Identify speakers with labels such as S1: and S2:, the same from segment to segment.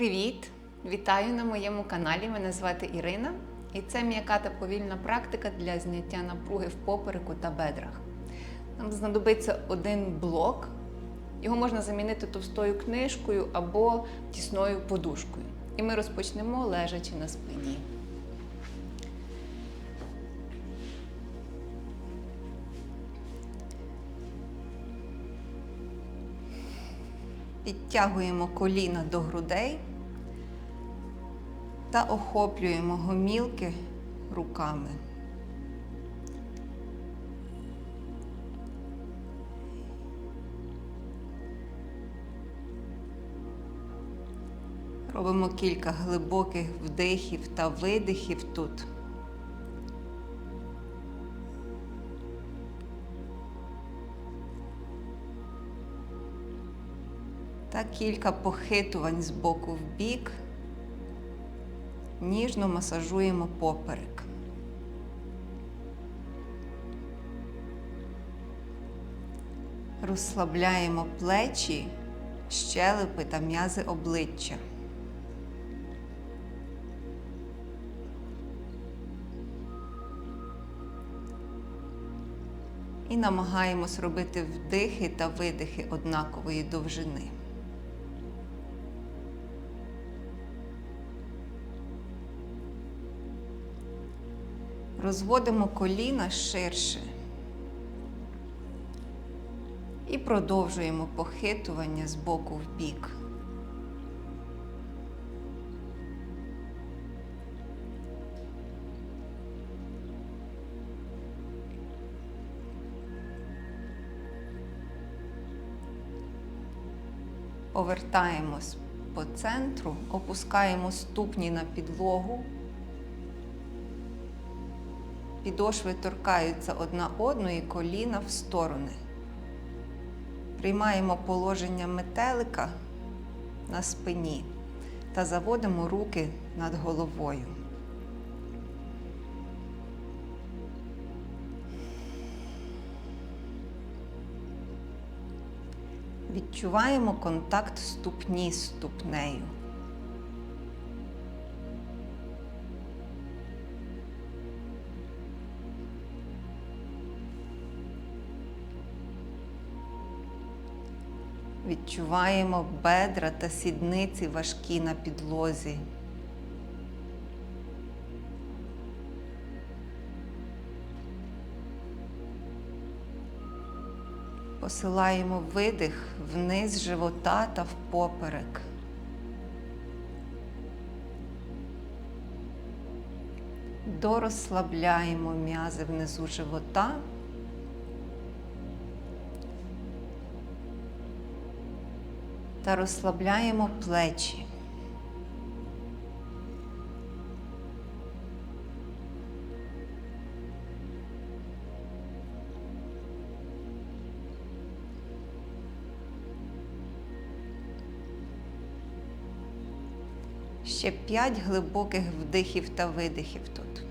S1: Привіт! Вітаю на моєму каналі. Мене звати Ірина, і це м'яка та повільна практика для зняття напруги в попереку та бедрах. Нам знадобиться один блок. Його можна замінити товстою книжкою або тісною подушкою. І ми розпочнемо лежачи на спині. Підтягуємо коліна до грудей та охоплюємо гомілки руками. Робимо кілька глибоких вдихів та видихів тут. Та кілька похитувань з боку в бік. Ніжно масажуємо поперек. Розслабляємо плечі, щелепи та м'язи обличчя. І намагаємось робити вдихи та видихи однакової довжини. Розводимо коліна ширше і продовжуємо похитування з боку в бік. Повертаємось по центру, опускаємо ступні на підлогу. Підошви торкаються одна одної коліна в сторони. Приймаємо положення метелика на спині та заводимо руки над головою. Відчуваємо контакт ступні з ступнею. Відчуваємо бедра та сідниці важкі на підлозі. Посилаємо видих вниз живота та впоперек. Дорозслабляємо м'язи внизу живота. Та розслабляємо плечі. Ще п'ять глибоких вдихів та видихів тут.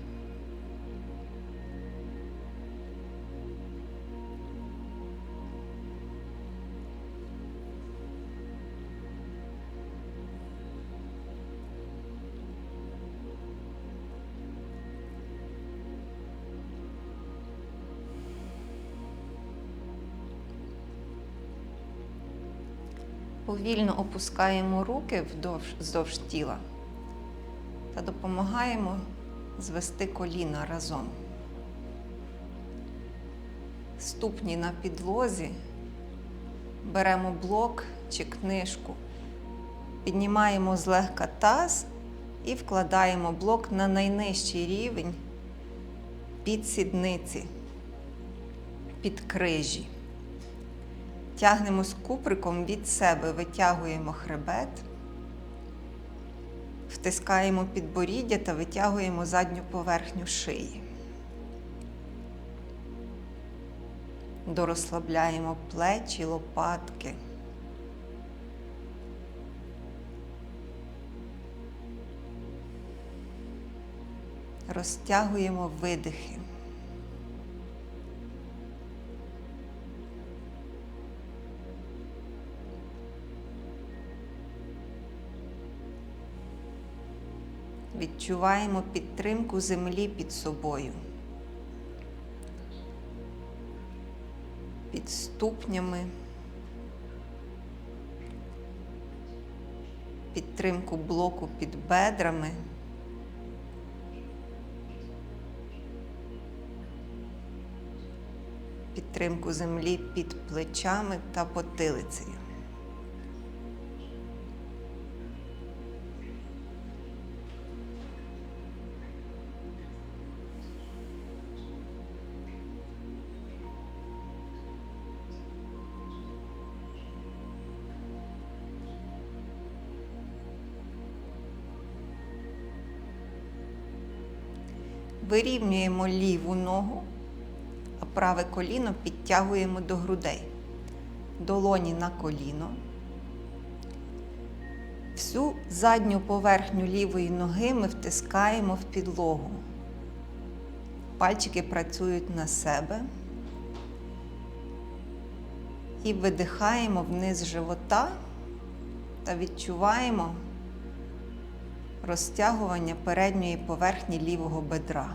S1: Повільно опускаємо руки вдовж, вздовж тіла та допомагаємо звести коліна разом. Ступні на підлозі, беремо блок чи книжку, піднімаємо злегка таз і вкладаємо блок на найнижчий рівень під сідниці, під крижі. Тягнемо з куприком від себе, витягуємо хребет, втискаємо підборіддя та витягуємо задню поверхню шиї. Дорозслабляємо плечі, лопатки. Розтягуємо видихи.
S2: Відчуваємо підтримку землі під собою. Під ступнями. Підтримку блоку під бедрами. Підтримку землі під плечами та потилицею. Вирівнюємо ліву ногу, а праве коліно підтягуємо до грудей. Долоні на коліно. Всю задню поверхню лівої ноги ми втискаємо в підлогу. Пальчики працюють на себе. І видихаємо вниз живота та відчуваємо розтягування передньої поверхні лівого бедра.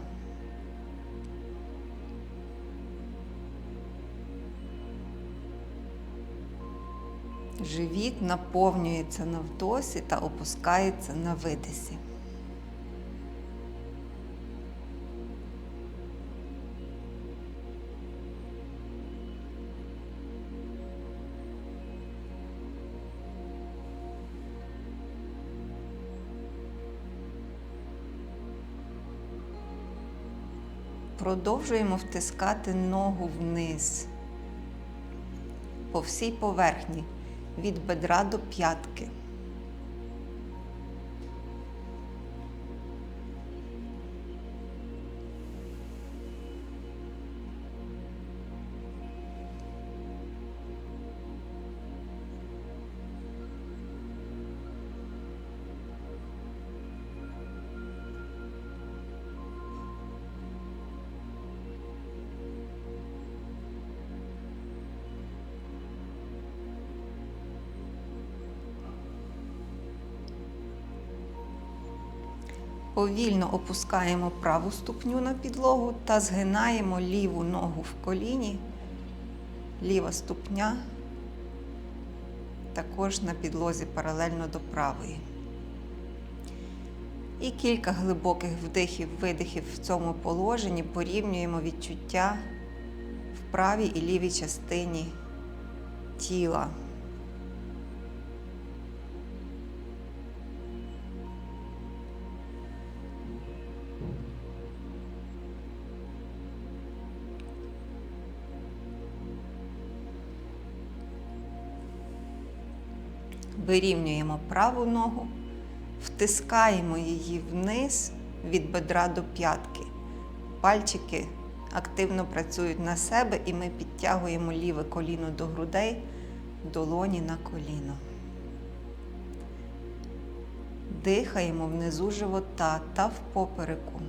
S2: Живіт наповнюється на вдосі та опускається на видисі. Продовжуємо втискати ногу вниз по всій поверхні від бедра до п'ятки. Повільно опускаємо праву ступню на підлогу та згинаємо ліву ногу в коліні. Ліва ступня також на підлозі паралельно до правої. І кілька глибоких вдихів, видихів в цьому положенні порівнюємо відчуття в правій і лівій частині тіла. Вирівнюємо праву ногу, втискаємо її вниз від бедра до п'ятки. Пальчики активно працюють на себе і ми підтягуємо ліве коліно до грудей, долоні на коліно. Дихаємо внизу живота та в попереку.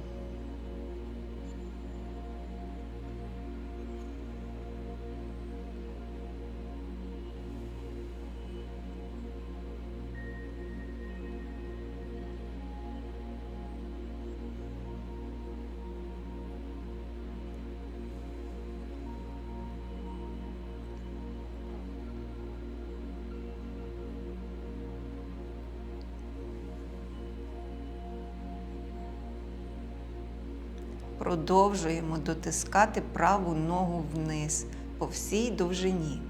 S2: Продовжуємо дотискати праву ногу вниз по всій довжині.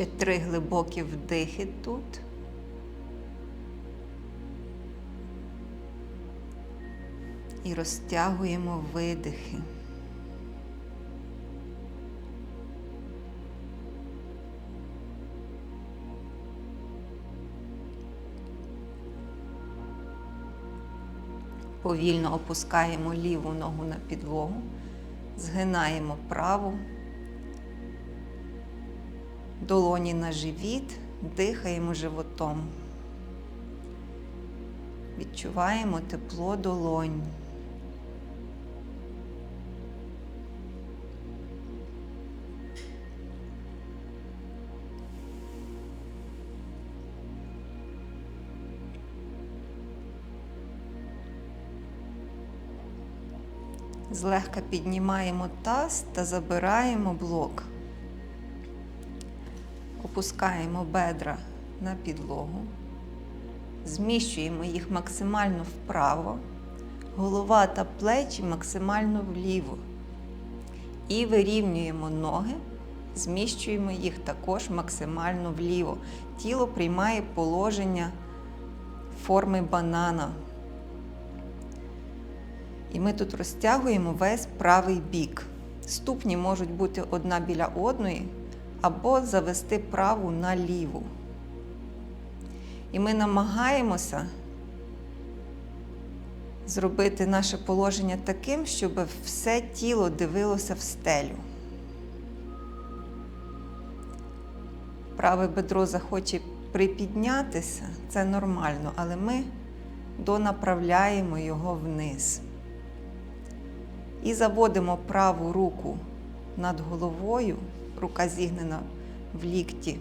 S2: Ще три глибокі вдихи тут. І розтягуємо видихи. Повільно опускаємо ліву ногу на підлогу, згинаємо праву, долоні на живіт, дихаємо животом. Відчуваємо тепло долонь. Злегка піднімаємо таз та забираємо блок. Опускаємо бедра на підлогу, зміщуємо їх максимально вправо, голова та плечі максимально вліво. І вирівнюємо ноги, зміщуємо їх також максимально вліво. Тіло приймає положення форми банана. І ми тут розтягуємо весь правий бік. Ступні можуть бути одна біля одної, або завести праву на ліву. І ми намагаємося зробити наше положення таким, щоб все тіло дивилося в стелю. Праве бедро захоче припіднятися, це нормально, але ми донаправляємо його вниз. І заводимо праву руку над головою, рука зігнена в лікті,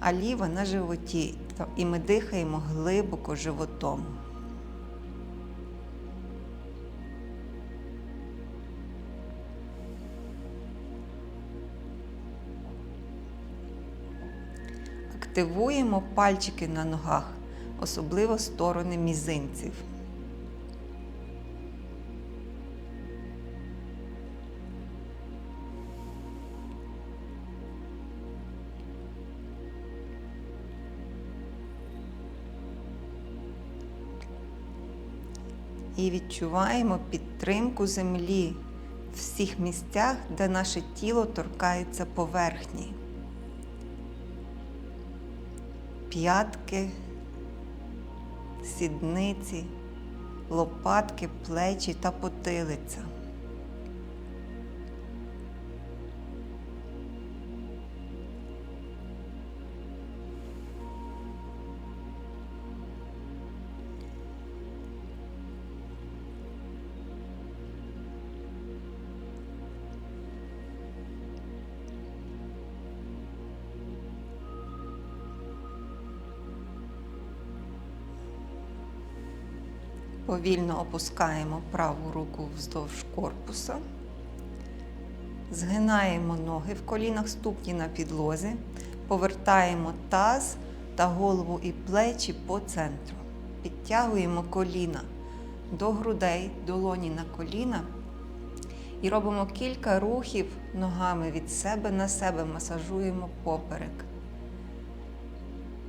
S2: а ліва на животі. І ми дихаємо глибоко животом. Активуємо пальчики на ногах, особливо сторони мізинців. І відчуваємо підтримку землі в всіх місцях, де наше тіло торкається поверхні. П'ятки, сідниці, лопатки, плечі та потилиця. Повільно опускаємо праву руку вздовж корпуса. Згинаємо ноги в колінах ступні на підлозі, повертаємо таз та голову і плечі по центру. Підтягуємо коліна до грудей, долоні на коліна і робимо кілька рухів ногами від себе на себе, масажуємо поперек.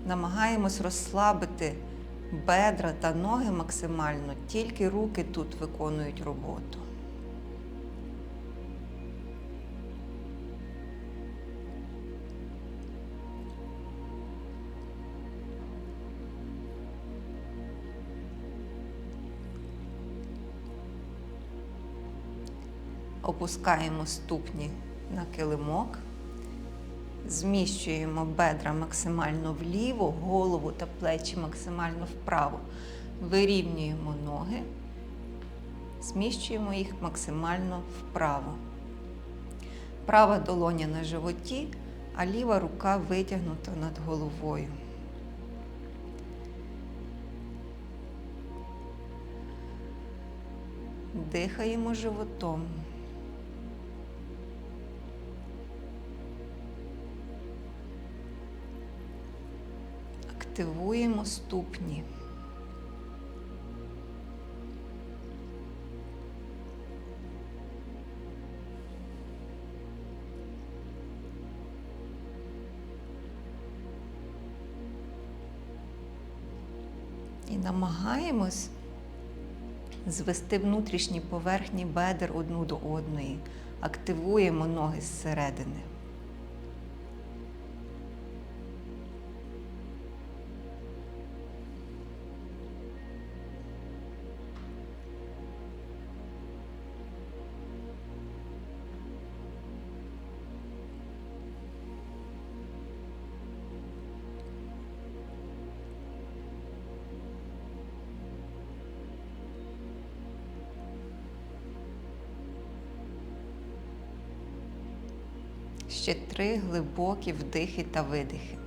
S2: Намагаємось розслабити бедра та ноги максимально, тільки руки тут виконують роботу. Опускаємо ступні на килимок. Зміщуємо бедра максимально вліво, голову та плечі максимально вправо. Вирівнюємо ноги, зміщуємо їх максимально вправо. Права долоня на животі, а ліва рука витягнута над головою. Дихаємо животом. Активуємо ступні. І намагаємось звести внутрішні поверхні бедер одну до одної. Активуємо ноги зсередини. Ще три глибокі вдихи та видихи.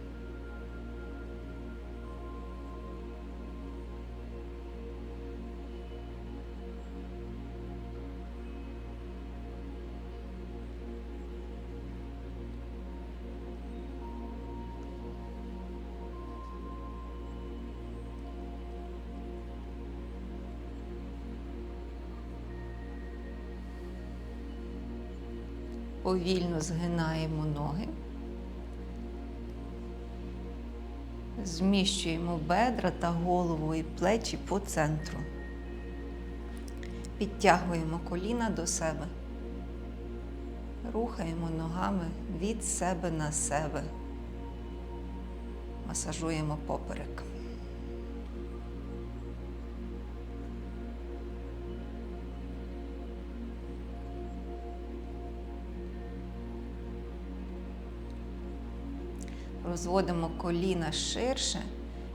S2: Повільно згинаємо ноги. Зміщуємо бедра та голову і плечі по центру. Підтягуємо коліна до себе. Рухаємо ногами від себе на себе. Масажуємо поперек. Розводимо коліна ширше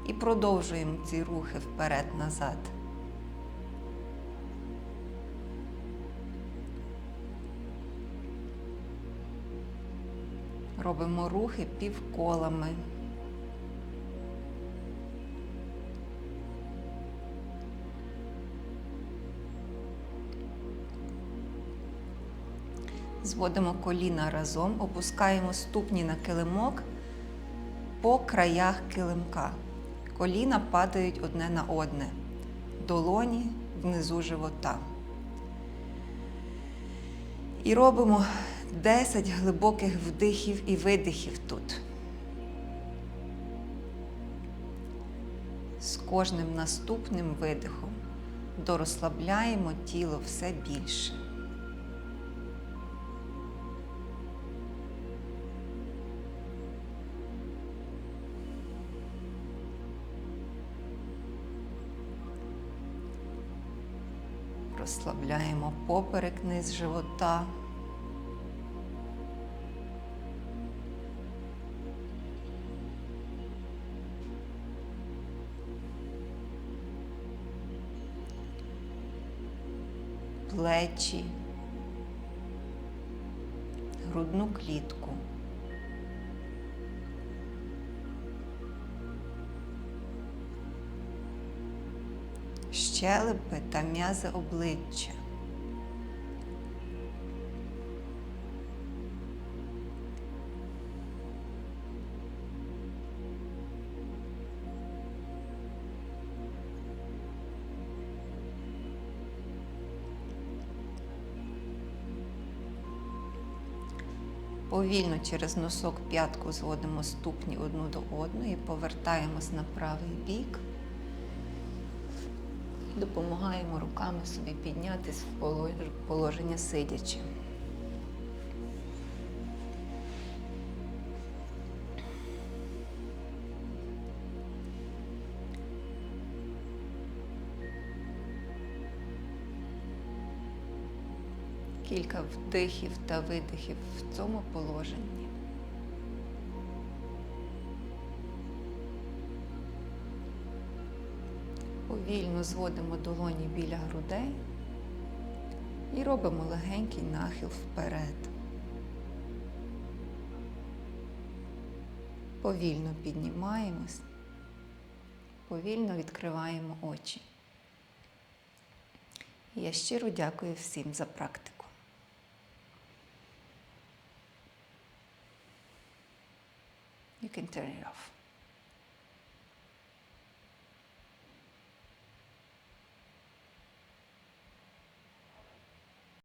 S2: і продовжуємо ці рухи вперед-назад. Робимо рухи півколами. Зводимо коліна разом, опускаємо ступні на килимок по краях килимка. Коліна падають одне на одне, долоні внизу живота. І робимо 10 глибоких вдихів і видихів тут. З кожним наступним видихом дорозслабляємо тіло все більше. Розслабляємо поперек низ живота. Плечі, грудну клітку. Щелепи та м'язи обличчя. Повільно через носок п'ятку зводимо ступні одну до одної, повертаємось на правий бік. Допомагаємо руками собі піднятись в поло- положення сидячи. Кілька вдихів та видихів в цьому положенні. Повільно зводимо долоні біля грудей і робимо легенький нахил вперед. Повільно піднімаємось, повільно відкриваємо очі. Я щиро дякую всім за практику. You can turn it off.